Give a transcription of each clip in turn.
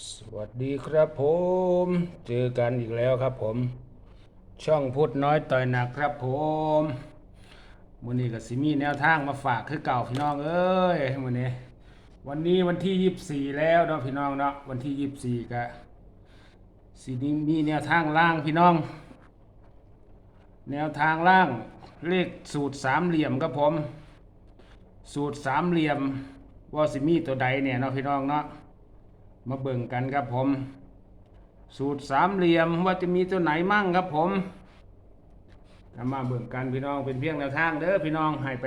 สวัสดีครับผม เจอกันอีกแล้วครับผม ช่องพุดน้อยต่อยหนักครับผมวันนี้ก็สิมีแนวทางมาฝากคือเก่าพี่น้องเอ้ยวันนี้ วันนี้วันที่ยี่สี่แล้วเนาะพี่น้องเนาะวันที่ยี่สี่ก็สีนี้มีแนวทางล่างพี่น้อง แนวทางล่างเลขสูตรสามเหลี่ยมครับผม สูตรสามเหลี่ยมว่าสิมีตัวใดเนี่ยเนาะพี่น้องเนาะ มาเบิ่งกันครับผม สูตรสามเหลี่ยมว่าจะมีตัวไหนมั่งครับผมมาเบิ่งกันพี่น้องเป็นเพียงแนวทางเด้อพี่น้องให้ไป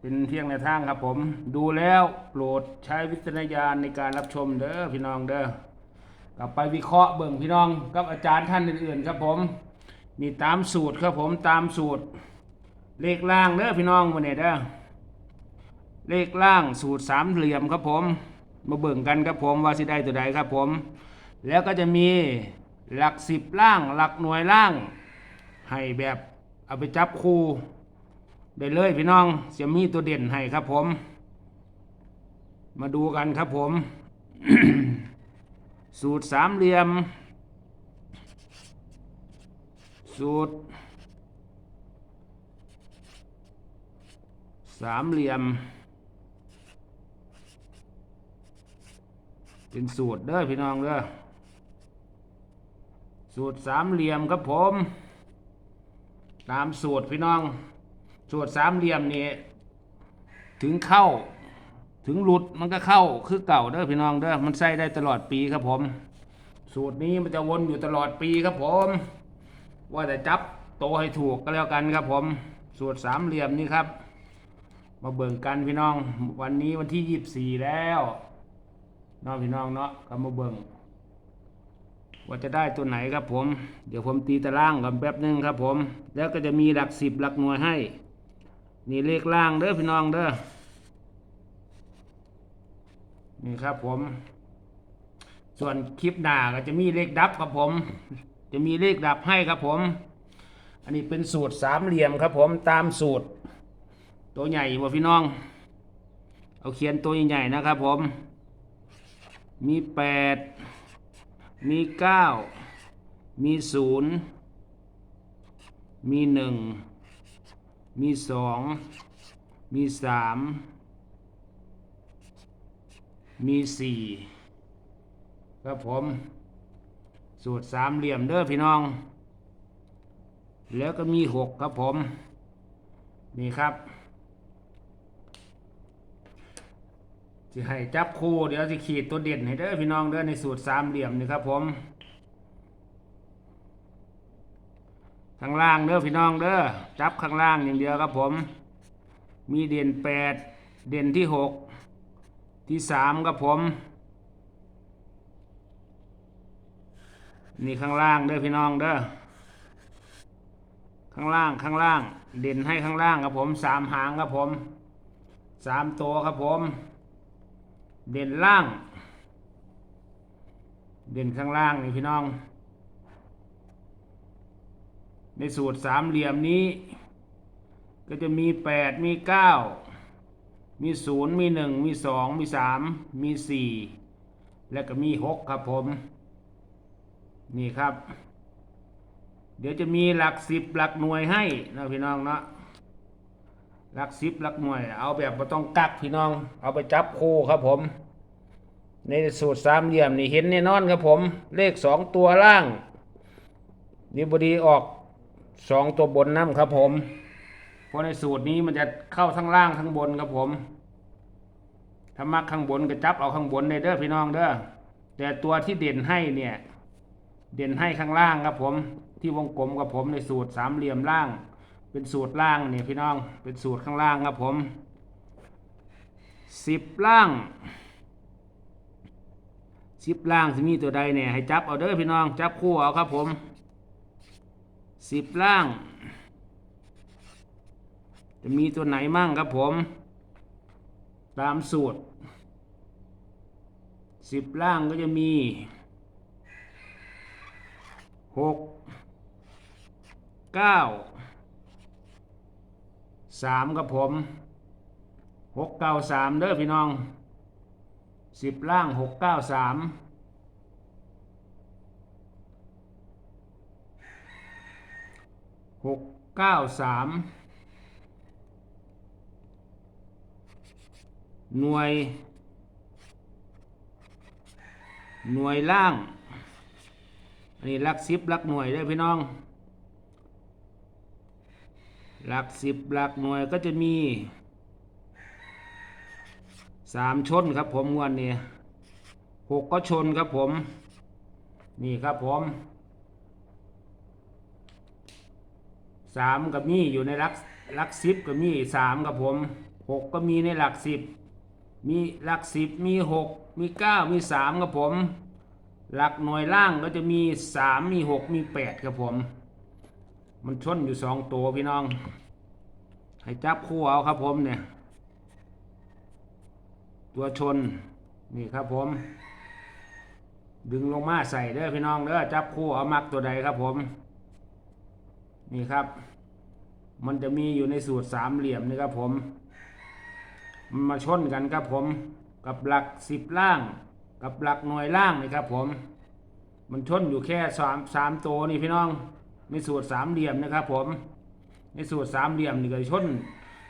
เป็นเพียงแนวทางครับผม ดูแล้วโปรดใช้วิจารณญาณในการรับชมเด้อพี่น้องเด้อกลับไปวิเคราะห์เบิ่งพี่น้องกับอาจารย์ท่านอื่นๆครับผมนี่ตามสูตรครับผมตามสูตร เลขล่างเด้อพี่น้องวันนี้เด้อเลขล่างสูตรสามเหลี่ยมครับผม มาเบิ่งกันครับผมว่าสิได้ตัวใดครับผม แล้วก็จะมีหลักสิบล่าง หลักหน่วยล่าง ให้แบบเอาไปจับคู่ได้เลยพี่น้องจะมีตัวเด่นให้ครับผม มาดูกันครับผม สูตรสามเหลี่ยม สูตรสามเหลี่ยม เป็นสูตรเด้อพี่น้องเด้อสูตรสามเหลี่ยมครับผม ตามสูตรพี่น้อง สูตรสามเหลี่ยมนี่ถึงเข้า ถึงหลุดมันก็เข้าคือเก่าเด้อพี่น้องเด้อมันใส่ได้ตลอดปีครับผม สูตรนี้มันจะวนอยู่ตลอดปีครับผม ว่าแต่จับโตให้ถูกก็แล้วกันครับผม สูตรสามเหลี่ยมนี่ครับ มาเบิ่งกันพี่น้อง วันนี้วันที่ยี่สิบสี่แล้ว น้องพี่น้องเนาะก็มาเบิ่งว่าจะได้ตัวไหนครับผม เดี๋ยวผมตีตารางกันแป๊บหนึงครับผม แล้วก็จะมีหลักสิบหลักหน่วยให้ นี่เลขล่างเด้อพี่น้องเด้อ นี่ครับผม ส่วนคลิปหน้าก็จะมีเลขดับครับผม จะมีเลขดับให้ครับผม อันนี้เป็นสูตรสามเหลี่ยมครับผมตามสูตร ตัวใหญ่บ่พี่น้อง เอาเขียนตัวใหญ่ๆนะครับผม มีแปดมีเก้ามีศูนย์มีหนึ่งมีสองมีสามมีสี่ครับผม สูตรสามเหลี่ยมเด้อพี่น้อง แล้วก็มีหกครับผม นี่ครับ สิให้จับคู่เดี๋ยวสิขีดตัวเด่นให้เด้อพี่น้องเด้อในสูตรสามเหลี่ยมนี่ครับผมข้างล่างเด้อพี่น้องเด้อจับข้างล่างอย่างเดียวครับผม มีเด่นแปดเด่นที่หกที่สามครับผม นี่ข้างล่างเด้อพี่น้องเด้อข้างล่างข้างล่าง เด่นให้ข้างล่างครับผมสามหางครับผมสามตัวครับผม เด่นล่าง เด่นข้างล่างนี่พี่น้อง ในสูตรสามเหลี่ยมนี้ ก็จะมีแปดมีเก้ามีศูนย์มีหนึ่งมีสองมีสามมีสี่และก็มีหกครับผม นี่ครับ เดี๋ยวจะมีหลักสิบหลักหน่วยให้นะพี่น้องเนาะ ลักสิบลักหน่วย เอาแบบไม่ต้องกักพี่น้อง เอาไปจับคู่ครับผม ในสูตรสามเหลี่ยมนี่เห็นแน่นอนครับผม เลขสองตัวล่างนี่บดีออกสองตัวบนน้ำครับผม เพราะในสูตรนี้มันจะเข้าทั้งล่างทั้งบนครับผมถ้ามักข้างบนก็จับเอาข้างบนได้เด้อพี่น้องเด้อแต่ตัวที่เด่นให้เนี่ย เด่นให้ข้างล่างครับผม ที่วงกลมกับผมในสูตรสามเหลี่ยมล่าง เป็นสูตรล่างนี่พี่น้องเป็นสูตรข้างล่างครับผมสิบล่างสิบล่างจะมีตัวใดเนี่ยให้จับเอาเด้อพี่น้องจับคู่เอาครับผมสิบล่าง จะมีตัวไหนมั่งครับผม ตามสูตรสิบล่างก็จะมีหกเก้า สามกับผมหกเก้าสามเด้อพี่น้องสิบล่างหกเก้าสามหกเก้าสามหน่วย หน่วยล่าง อันนี้ลักซิบลักหน่วยได้พี่น้อง หลักสิบหลักหน่วยก็จะมีสามชนครับผมงวันนี้หกก็ชนครับผม นี่ครับผมสามกับมีอยู่ในหลักหลักสิบก็มีสามครับผมหกก็มีในหลักสิบมีหลักสิบมีหกมีเก้ามีสามครับผม หลักหน่วยล่างก็จะมีสามมีหกมีแปดครับผม มันชนอยู่สองตัวพี่น้อง ให้จับคู่เอาครับผมเนี่ย ตัวชนนี่ครับผม ดึงลงมาใส่เด้อพี่น้องเด้อจับคู่เอามักตัวใดครับผม นี่ครับ มันจะมีอยู่ในสูตรสามเหลี่ยมนี่ครับผม มันมาชนกันครับผม กับหลักสิบล่าง กับหลักหน่วยล่างนี่ครับผม มันชนอยู่แค่สามสามตัวนี่พี่น้อง ในสูตรสามเหลี่ยมนะครับผม ในสูตรสามเหลี่ยมนี่ก็ชน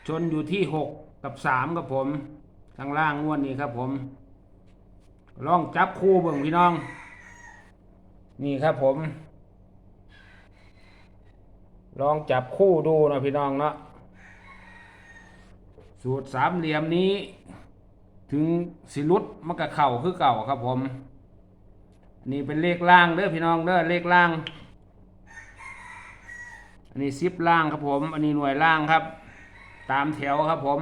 ชนอยู่ที่หกกับสามครับผมข้างล่างงวดนี้ครับผมลองจับคู่เบิ่งพี่น้อง นี่ครับผม ลองจับคู่ดูนะพี่น้องเนาะสูตรสามเหลี่ยมนี้ ถึงสิรุดมันก็เข่าคือเก่าครับผม นี่เป็นเลขล่างเด้อพี่น้องเด้อเลขล่าง อันนี้ซิปล่างครับผม อันนี้หน่วยล่างครับ ตามแถวครับผม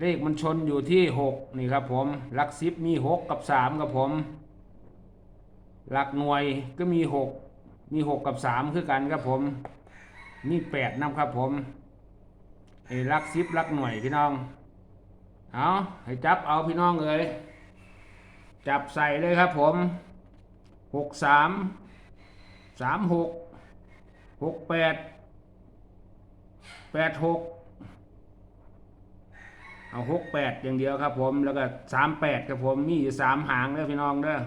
เลขมันชนอยู่ที่หกนี่ครับผมหลักซิปมีหกกับสามครับผม หลักหน่วยก็มีหกมีหกกับสามคือกันครับผมมีแปดนำครับผมไอ้หลักซิปหลักหน่วยพี่น้อง เอาให้จับเอาพี่น้องเลยจับใส่เลยครับผมหกสามสามหก หกแปดแปดหกเอาหกแปดอย่างเดียวครับผมแล้วก็สามแปดครับผมมีอยู่สามหางเด้อพี่น้องเด้อ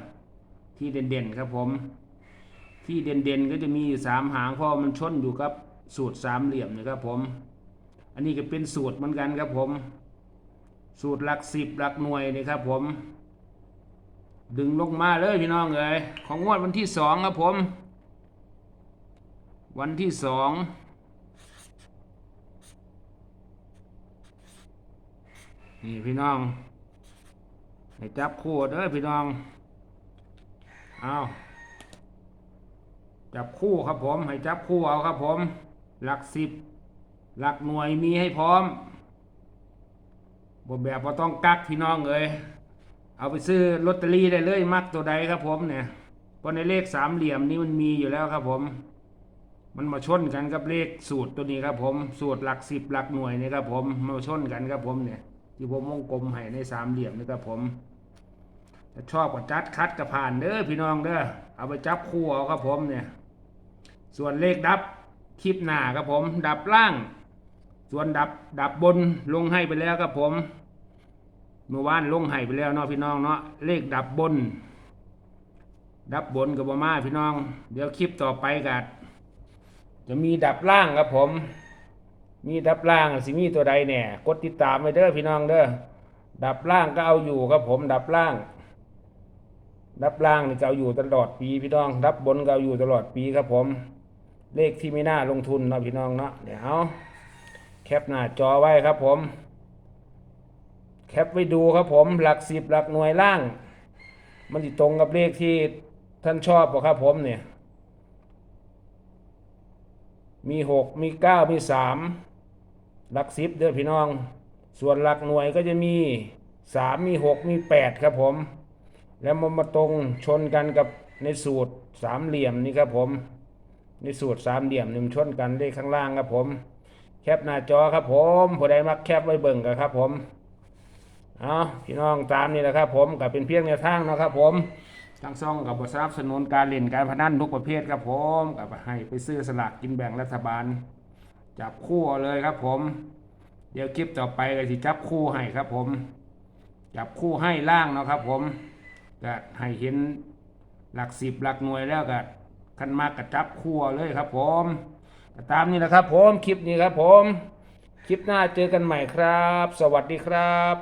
ที่เด่นๆครับผม ที่เด่นๆก็จะมีอยู่สามหางเพราะมันชนอยู่กับสูตรสามเหลี่ยมนะครับผม อันนี้ก็เป็นสูตรเหมือนกันครับผม สูตรหลักสิบหลักหน่วยนี่ครับผม ดึงลงมาเลยพี่น้องเอ๋ยของงวดวันที่สองครับผม วันที่สองนี่พี่น้องให้จับคู่เด้อพี่น้องเอาจับคู่ครับผม ให้จับคู่เอาครับผม หลักสิบหลักหน่วยมีให้พร้อมบแบบว่าต้องกักพี่น้องเอ้ยเอาไปซื้อลอตเตอรี่ได้เลยมักตัวใดครับผมเนี่ยเพราะในเลขสามเหลี่ยมนี้มันมีอยู่แล้วครับผม มันมาชนกันกับเลขสูตรตัวนี้ครับผมสูตรหลักสิบหลักหน่วยนี่ครับผมมาชนกันครับผมเนี่ยที่ผมวงกลมให้ในสามเหลี่ยมนี่ครับผมชอบก็จัดคัดกับผ่านเด้อพี่น้องเด้อเอาไปจับคู่เอาครับผมเนี่ย ส่วนเลขดับคลิปหน้าครับผม ดับล่าง ส่วนดับดับบนลงให้ไปแล้วครับผมเมื่อวานลงให้ไปแล้วเนาะพี่น้องเนาะเลขดับบน ดับบนกับบมาพี่น้อง เดี๋ยวคลิปต่อไปกัด จะมีดับล่างครับผม มีดับล่างสิมีตัวใดเนี่ยกดติดตามไปเด้อพี่น้องเด้อดับล่างก็เอาอยู่ครับผม ดับล่าง ดับล่างนี่ก็เอาอยู่ตลอดปีพี่น้อง ดับบนก็เอาอยู่ตลอดปีครับผม เลขที่ไม่น่าลงทุนเนาะพี่น้องเนาะเดี๋ยวแคปหน้าจอไว้ครับผม แคปไว้ดูครับผมหลักสิบหลักหน่วยล่าง มันจะตรงกับเลขที่ท่านชอบป่ะครับผมเนี่ย มีหกมีเก้ามีสามหลักสิบเด้อพี่น้อง ส่วนหลักหน่วยก็จะมีสามมีหกมีแปดครับผม แล้วมันมาตรงชนกันกับในสูตรสามเหลี่ยมนี่ครับผม ในสูตรสามเหลี่ยมนี่มันชนกันเลขข้างล่างครับผม แคปหน้าจอครับผมผู้ใดมักแคปไว้เบิ่งกันครับผมเอาพี่น้องตามนี่แหละครับผมกับเป็นเพียงแนวทางนะครับผม ทั้งซ่องกับบสนับสนุนการเล่นการพนันทุกประเภทครับผมกับให้ไปซื้อสลากกินแบ่งรัฐบาล จับคู่เลยครับผม เดี๋ยวคลิปต่อไปก็สิจับคู่ให้ครับผม จับคู่ให้ล่างเนาะครับผมก็ให้เห็นหลักสิบหลักหน่วยแล้วก็คันมากกระจับคั่เลยครับผมตามนี้นะครับผมคลิปนี้ครับผม คลิปหน้าเจอกันใหม่ครับ สวัสดีครับ